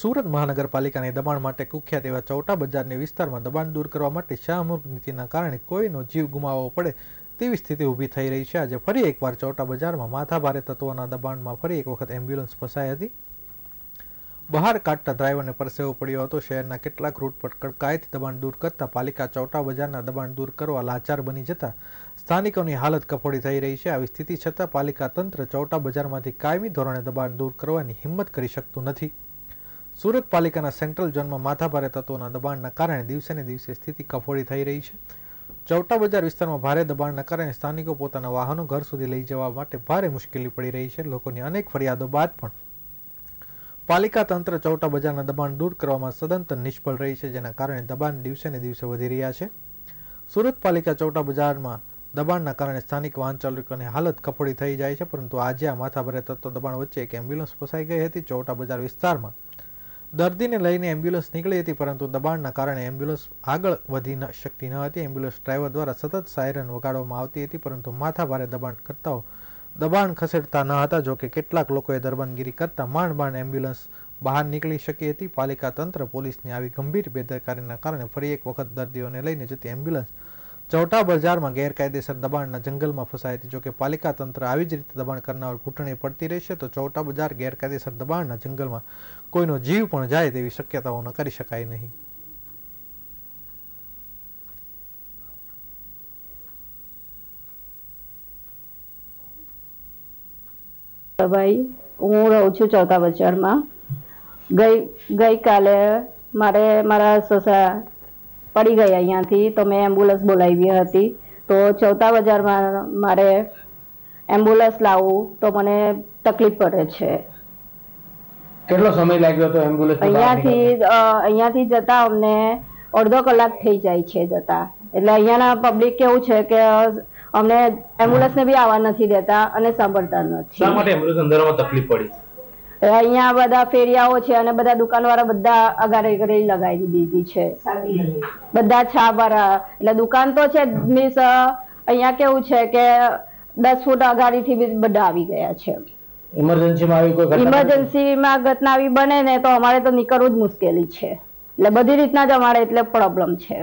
સુરત મહાનગરપાલિકાની દબાણ માટે કુખ્યાત એવા ચૌટા બજારની વિસ્તારમાં દબાણ દૂર કરવા માટે શાહમુખ નીતિના કારણે કોઈનો જીવ ગુમાવવો પડે તેવી સ્થિતિ ઊભી થઈ રહી છે. આજે ફરી એકવાર ચૌટા બજારમાં માથાભારે તત્વોના દબાણમાં ફરી એક વખત એમ્બ્યુલન્સ ફસાઈ હતી. બહાર કાઢતા ડ્રાઈવરને પરસેવો પડ્યો હતો. શહેરના કેટલાક રૂટ પર કડકાયથી દબાણ દૂર કરતા પાલિકા ચૌટા બજારના દબાણ દૂર કરવા લાચાર બની જતા સ્થાનિકોની હાલત કફોડી થઈ રહી છે. આવી સ્થિતિ છતાં પાલિકા તંત્ર ચૌટા બજારમાંથી કાયમી ધોરણે દબાણ દૂર કરવાની હિંમત કરી શકતું નથી. સુરત પાલિકાના સેન્ટ્રલ ઝોનમાં માથાભારે તત્વોના દબાણના કારણે દિવસે ને દિવસે સ્થિતિ કફોડી થઈ રહી છે. ચૌટા બજાર વિસ્તારમાં ભારે દબાણના કારણે સ્થાનિકો પોતાના વાહનો ઘર સુધી લઈ જવા માટે ભારે મુશ્કેલી પડી રહી છે. લોકોની અનેક ફરિયાદો બાદ પણ પાલિકા તંત્ર ચૌટા બજારના દબાણ દૂર કરવામાં સદંતર નિષ્ફળ રહી છે, જેના કારણે દબાણ દિવસે ને દિવસે વધી રહ્યા છે. સુરત પાલિકા ચૌટા બજારમાં દબાણના કારણે સ્થાનિક વાહન ચાલકોની હાલત કફોડી થઈ જાય છે, પરંતુ આજે આ માથાભારે તત્વ દબાણ વચ્ચે એક એમ્બ્યુલન્સ ફસાઈ ગઈ હતી. ચૌટા બજાર વિસ્તારમાં દર્દીને લઈને એમ્બ્યુલન્સ નીકળી હતી, પરંતુ દબાણના કારણે એમ્બ્યુલન્સ આગળ વધી ન શકતી ન હતી. એમ્બ્યુલન્સ ડ્રાઈવર દ્વારા સતત સાયરન વગાડવામાં આવતી હતી, પરંતુ માથાભારે દબાણ કરતાઓ દબાણ ખસેડતા ન હતા, જોકે કેટલાક લોકોએ દરબાનગીરી કરતા માંડ માંડ એમ્બ્યુલન્સ બહાર નીકળી શકી હતી. પાલિકા તંત્ર પોલીસની આવી ગંભીર બેદરકારીના કારણે ફરી એક વખત દર્દીઓને લઈને જતી એમ્બ્યુલન્સ ચૌટા બજારમાં ગેરકાયદેસર દબાણના જંગલમાં ફસાઈ હતી. જોકે પાલિકા તંત્ર આવી જ રીતે દબાણ કરનાર ઘૂંટણે પડતી રહેશે તો ચૌટા બજાર ગેરકાયદેસર દબાણના જંગલમાં કોઈનો જીવ પણ જાય તેવી શક્યતાઓ નકારી શકાય નહીં. ભાઈ, હું રહું છું ચોથા બજારમાં. ગઈ, ગઈકાલે મારે મારા સસરા પડી ગયા અહીંયાથી તો મેં એમ્બ્યુલન્સ બોલાવી હતી. તો ચોથા બજારમાં મારે એમ્બ્યુલન્સ લાવવું તો મને તકલીફ પડે છે. કેટલો સમય લાગ્યો હતો એમ્બ્યુલન્સ અહીંયાથી અહીંયાથી જતા અમને અડધો કલાક થઈ જાય છે જતા. એટલે અહીંયાના પબ્લિક કેવું છે કે અમને એમ્બ્યુલન્સને બી આવવા નથી દેતા અને સાંભળતા નથી. શા માટે એમ્બ્યુલન્સ અંદરમાં તકલીફ પડી? અહીંયા બધા ફેરિયાઓ છે અને બધા દુકાનવાળા બધા અગારે અગારે લગાવી દીધી છે. બધા છાબારા એટલે દુકાન તો છે મીન્સ અહીંયા કેવું છે કે દસ ફૂટ અગાડીથી બી બધા આવી ગયા છે. ઇમરજન્સીમાં આવી કોઈ ઘટના ઇમરજન્સીમાં ઘટના આવી બને ને તો અમારે તો નીકળવું જ મુશ્કેલી છે. એટલે બધી રીતના જ અમારે એટલે પ્રોબ્લેમ છે.